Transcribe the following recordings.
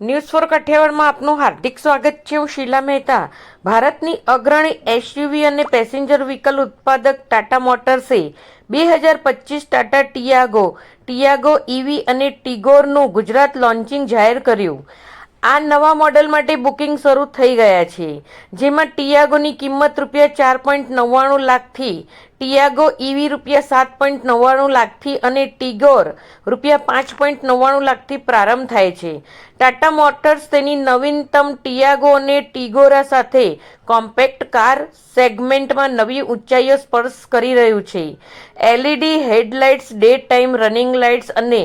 News for કઠિયાવાડમાં આપનું હાર્દિક સ્વાગત છે. હું શીલા મહેતા. ભારતની અગ્રણી એસયુવી અને પેસેન્જર વ્હીકલ ઉત્પાદક ટાટા મોટર્સે બે હજાર પચીસ ટાટા ટિયાગો ટિયાગો ઇવી અને ટિગોરનું ગુજરાત લોન્ચિંગ જાહેર કર્યું. આ નવા મોડલ માટે બુકિંગ શરૂ થઈ ગયા છે. જેમાં ટિયાગોની કિંમત રૂપિયા ચાર પોઈન્ટ નવ્વાણું લાખથી, ટિયાગો ઇવી રૂપિયા સાત પોઈન્ટ નવ્વાણું લાખથી અને ટિગોર રૂપિયા પાંચ પોઈન્ટ નવ્વાણું લાખથી પ્રારંભ થાય છે. ટાટા મોટર્સ તેની નવીનતમ ટિયાગો અને ટિગોરા સાથે કોમ્પેક્ટ કાર સેગમેન્ટમાં નવી ઊંચાઈઓ સ્પર્શ કરી રહ્યું છે. LED headlights, day time running lights અને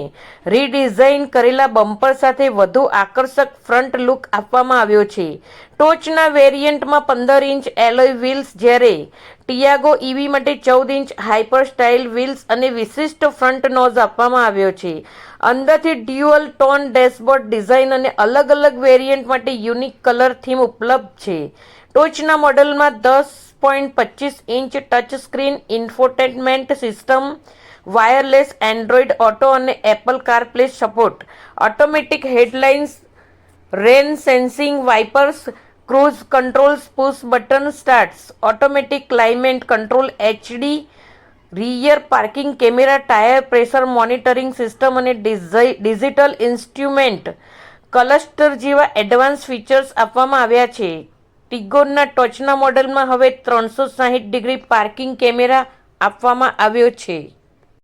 રીડિઝાઇન કરેલા બમ્પર સાથે વધુ આકર્ષક ફ્રન્ટ લુક આપવામાં આવ્યો છે. ટોચના વેરિયન્ટમાં પંદર ઇંચ એલોય વ્હીલ્સ જ્યારે ટિયાગો ઇવી માટે ચૌદ ઇંચ હાઇપર સ્ટાઇલ વ્હીલ્સ અને વિશિષ્ટ ફ્રન્ટ નોઝ આપવામાં આવ્યો છે. અંદરથી ડ્યુઅલ ટોન ડેશબોર્ડ ડિઝાઇન અને અલગ અલગ વેરિયન્ટ માટે યુનિક કલર થીમ ઉપલબ્ધ છે. ટોચના મોડલમાં દસ પોઈન્ટ પચીસ inch touch screen, infotainment system, wireless Android Auto અને Apple CarPlay support, automatic headlines, rain sensing wipers, cruise controls, push button starts, automatic climate control HD rear parking camera tyre pressure monitoring system અને digital instrument cluster જેવા advance features આપવામાં આવ્યા છે. ટિગોરના ટોચના મોડલમાં હવે ત્રણસો સાહીઠ ડિગ્રી પાર્કિંગ કેમેરા આપવામાં આવ્યો છે.